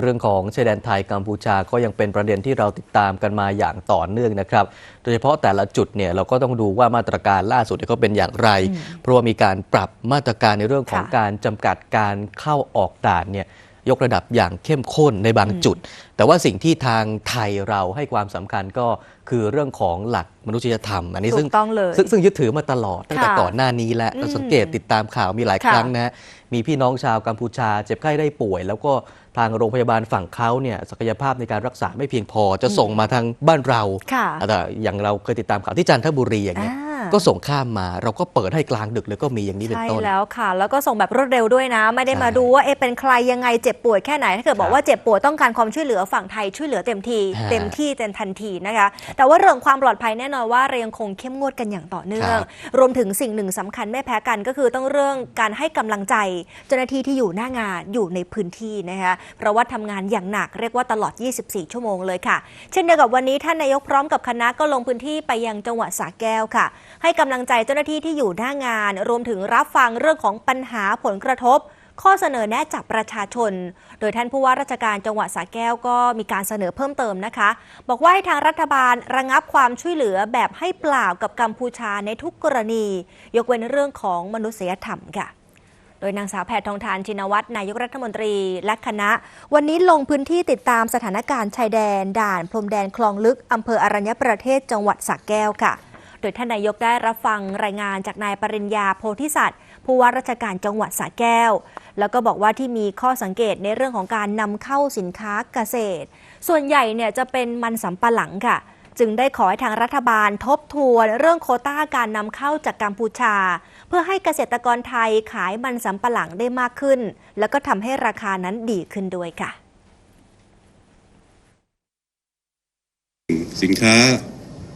เรื่องของชายแดนไทยกัมพูชาก็ยังเป็นประเด็นที่เราติดตามกันมาอย่างต่อเนื่องนะครับ โดยเฉพาะแต่ละจุดเนี่ยเราก็ต้องดูว่ามาตรการล่าสุดเนี่ยเขาเป็นอย่างไร เพราะว่ามีการปรับมาตรการในเรื่องของค่ะการจำกัดการเข้าออกด่านเนี่ย ยกระดับอย่างเข้มข้นในบางจุด แต่ว่าสิ่งที่ทางไทยเราให้ความสำคัญก็คือเรื่องของหลักมนุษยธรรม อันนี้ถูซึ่งกต้องเลยซึ่งซึ่งยึดถือมาตลอดตั้งแต่ค่ะก่อนหน้านี้แล้วอืมเราสังเกตติดตามข่าวมีหลายค่ะครั้งนะฮะมีพี่น้องชาวกัมพูชาเจ็บไข้ได้ป่วย แล้วก็ทางโรงพยาบาลฝั่งเขาเนี่ยศักยภาพในการรักษาไม่เพียงพอจะส่งมาทางบ้านเราค่ะแต่อย่างเราเคยติดตามข่าวที่จันทบุรีอย่างเงี้ยอ่า ก็ส่งข้ามมาเราก็เปิดให้กลางดึกเลยก็มีอย่างนี้เป็นใช่ต้นแล้วค่ะ แล้วก็ส่งแบบรวดเร็วด้วยนะ ไม่ได้มาใช่ดูว่าเอะเป็นใครยังไงเจ็บป่วยแค่ไหนถ้าเกิดบอคกรับว่าเจ็บป่วยต้องการความช่วยเหลือฝั่งไทยช่วยเหลือเต็มทีฮะเต็มที่เต็มทันทีนะคะ แต่ว่าเรื่องความปลอดภัยแน่นอนว่าเรายังคงเข้มงวดกันอย่างต่อเนื่องครับรวมถึงสิ่งหนึ่งสำคัญไม่แพ้กันก็คือต้องเรื่องการให้กำลังใจ เจ้าหน้าที่ที่อยู่หน้างานอยู่ในพื้นที่นะคะเพราะว่าทำงานอย่างหนักเรียกว่าตลอด 24 ชั่วโมงเลยค่ะ เช่นเดียวกับวันนี้ท่านนายกพร้อมกับคณะก็ลงพื้นที่ไปยังจังหวัดสระแก้วค่ะ ให้กำลังใจเจ้าหน้าที่ที่อยู่หน้างาน รวมถึงรับฟังเรื่องของปัญหาผลกระทบ ข้อเสนอแนะจากประชาชน โดยท่านผู้ว่าราชการจังหวัดสระแก้วก็มีการเสนอเพิ่มเติมนะคะ บอกว่าให้ทางรัฐบาลระงับความช่วยเหลือแบบให้เปล่ากับกัมพูชาในทุกกรณี ยกเว้นเรื่องของมนุษยธรรมค่ะโดยนางสาวแพทองทานชินวัตรนายกรัฐมนตรีและคณะ วันนี้ลงพื้นที่ติดตามสถานการณ์ชายแดน ด่านพรมแดนคลองลึกอำเภออรัญญประเทศจังหวัดสระแก้วค่ะ โดยท่านนายกได้รับฟังรายงานจากนายปริญญาโพธิสัตว์ผู้ว่าราชการจังหวัดสระแก้ว แล้วก็บอกว่าที่มีข้อสังเกตในเรื่องของการนำเข้าสินค้าเกษตร ส่วนใหญ่เนี่ยจะเป็นมันสำปะหลังค่ะจึงได้ขอให้ทางรัฐบาลทบทวนเรื่องโคต้าการนำเข้าจากกัมพูชา เพื่อให้เกษตรกรไทยขายมันสำปะหลังได้มากขึ้น แล้วก็ทำให้ราคานั้นดีขึ้นด้วยค่ะ สินค้า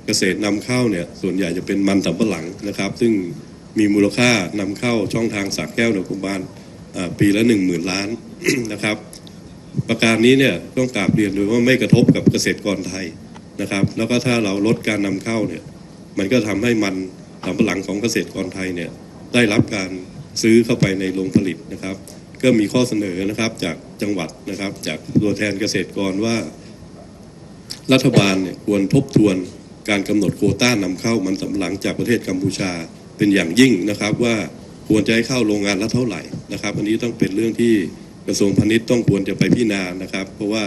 เกษตรนำเข้าเนี่ยส่วนใหญ่จะเป็นมันสำปะหลังนะครับ ซึ่งมีมูลค่านำเข้าช่องทางสากแก้วหนองกุมบานปีละหนึ่งหมื่นล้านนะครับ ประการนี้เนี่ยต้องกราบเรียนโดยว่าไม่กระทบกับเกษตรกรไทยนะครับ แล้วก็ถ้าเราลดการนำเข้าเนี่ยมันก็ทำให้มันสำปะหลังของเกษตรกรไทยเนี่ยได้รับการซื้อเข้าไปในโรงผลิตนะครับ ก็มีข้อเสนอนะครับจากจังหวัดนะครับ จากตัวแทนเกษตรกรว่า รัฐบาลเนี่ยควรทบทวน การกำหนดโควต้านำเข้ามันสำปะหลังจากประเทศกัมพูชาเป็นอย่างยิ่งนะครับว่าควรจะให้เข้าโรงงานละเท่าไหร่นะครับ อันนี้ต้องเป็นเรื่องที่กระทรวงพาณิชย์ต้องควรจะไปพิจารณานะครับ เพราะว่า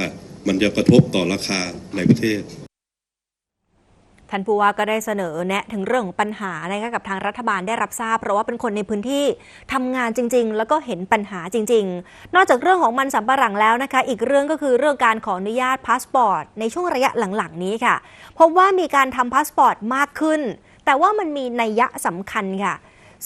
มันจะกระทบต่อราคาในประเทศ ท่านผู้ว่าก็ได้เสนอแนะถึงเรื่องปัญหานะคะกับทางรัฐบาลได้รับทราบ เพราะว่าเป็นคนในพื้นที่ทำงานจริง ๆ แล้วก็เห็นปัญหาจริง ๆ นอกจากเรื่องของมันสำปะหลังแล้วนะคะ อีกเรื่องก็คือเรื่องการขออนุญาตพาสปอร์ตในช่วงระยะหลังๆนี้ค่ะพบว่ามีการทำพาสปอร์ตมากขึ้น แต่ว่ามันมีนัยยะสำคัญค่ะ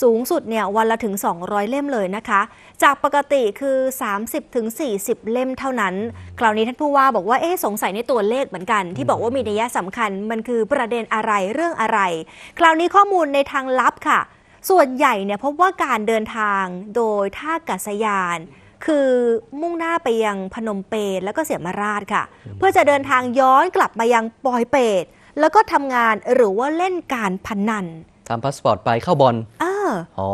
สูงสุดเนี่ยวันละถึง 200 เล่มเลยนะคะ จากปกติคือ 30ถึง40 เล่มเท่านั้น คราวนี้ท่านผู้ว่าบอกว่าเอ๊ะสงสัยในตัวเลขเหมือนกัน ที่บอกว่ามีนัยสำคัญมันคือประเด็นอะไรเรื่องอะไร คราวนี้ข้อมูลในทางลับค่ะ ส่วนใหญ่เนี่ยพบว่าการเดินทางโดยท่าอากาศยานคือมุ่งหน้าไปยังพนมเปญแล้วก็เสียมาราชค่ะ เพื่อจะเดินทางย้อนกลับมายังปอยเปตแล้วก็ทำงานหรือว่าเล่นการพนันทำพาสปอร์ตไปเข้าบอลเอออ๋อ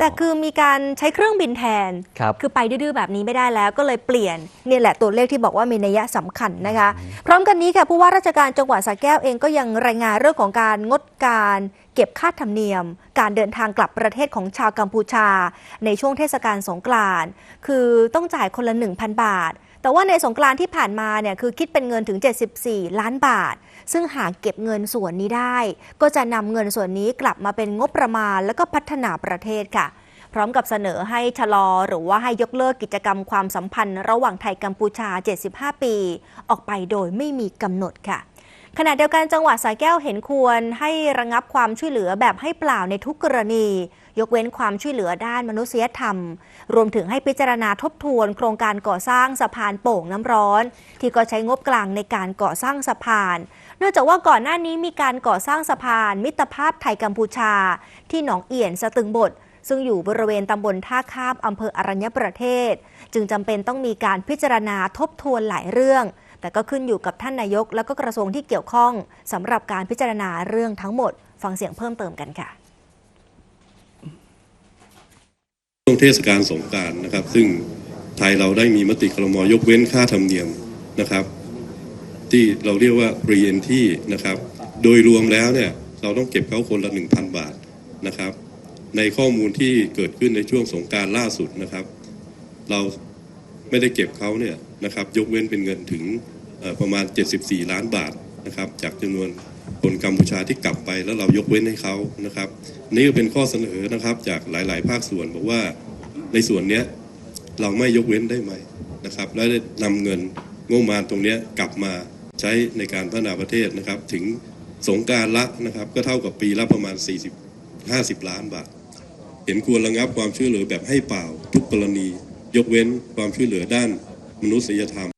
แต่คือมีการใช้เครื่องบินแทนครับคือไปดื้อๆแบบนี้ไม่ได้แล้ว ก็เลยเปลี่ยนนี่แหละตัวเลขที่บอกว่ามีนัยสำคัญนะคะ พร้อมกันนี้ค่ะผู้ว่าราชการจังหวัดสระแก้วเองก็ยังรายงานเรื่องของการงดการ เก็บค่าธรรมเนียม การเดินทางกลับประเทศของชาวกัมพูชา ในช่วงเทศกาลสงกรานต์คือต้องจ่ายคนละ 1,000 บาท แต่ว่าในสงกรานต์ที่ผ่านมาเนี่ยคือคิดเป็นเงินถึง 74 ล้านบาท ซึ่งหากเก็บเงินส่วนนี้ได้ ก็จะนำเงินส่วนนี้กลับมาเป็นงบประมาณ แล้วก็พัฒนาประเทศค่ะพร้อมกับเสนอให้ชะลอหรือว่าให้ยกเลิกกิจกรรมความสัมพันธ์ ระหว่างไทยกัมพูชา 75 ปี ออกไปโดยไม่มีกำหนดค่ะ ขณะเดียวกันจังหวัดสระแก้วเห็นควรให้ระงับความช่วยเหลือแบบให้เปล่าในทุกกรณี ยกเว้นความช่วยเหลือด้านมนุษยธรรม รวมถึงให้พิจารณาทบทวน โครงการก่อสร้างสะพานโป่งน้ำร้อน ที่ก็ใช้งบกลางในการก่อสร้างสะพาน เนื่องจากว่าก่อนหน้านี้มีการก่อสร้างสะพาน มิตรภาพไทยกัมพูชา ที่หนองเอี่ยนสตึงบดซึ่งอยู่บริเวณตำบลท่าข้ามอำเภออรัญญประเทศ จึงจำเป็นต้องมีการพิจารณาทบทวนหลายเรื่อง แต่ก็ขึ้นอยู่กับท่านนายก และก็กระทรวงที่เกี่ยวข้องสำหรับการพิจารณาเรื่องทั้งหมด ฟังเสียงเพิ่มเติมกันค่ะช่วงเทศกาลสงการนะครับ ซึ่งไทยเราได้มีมติครมยกเว้นค่าธรรมเนียมนะครับ ที่เราเรียกว่า r e e n t r y นะครับ โดยรวมแล้วเนี่ยเราต้องเก็บเขาคนละ 1,000 บาทนะครับ ในข้อมูลที่เกิดขึ้นในช่วงสงการล่าสุดนะครับ เราไม่ได้เก็บเขาเนี่ยนะครับ ยกเว้นเป็นเงินถึง ประมาณ 74 ล้านบาทนะครับจากจำนวนคนกัมพูชาที่กลับไปแล้วเรายกเว้นให้เขานะครับ นี่ก็เป็นข้อเสนอนะครับจากหลาย ๆ ภาคส่วนบอกว่าในส่วนเนี้ยเราไม่ยกเว้นได้ไหมนะครับ และได้นำเงินงบประมาณตรงนี้กลับมาใช้ในการพัฒนาประเทศนะครับ ถึงสงการละนะครับ ก็เท่ากับปีละประมาณ 40 50 ล้านบาท เห็นควรระงับความช่วยเหลือแบบให้เปล่าทุกกรณี ยกเว้นความช่วยเหลือด้านมนุษยธรรม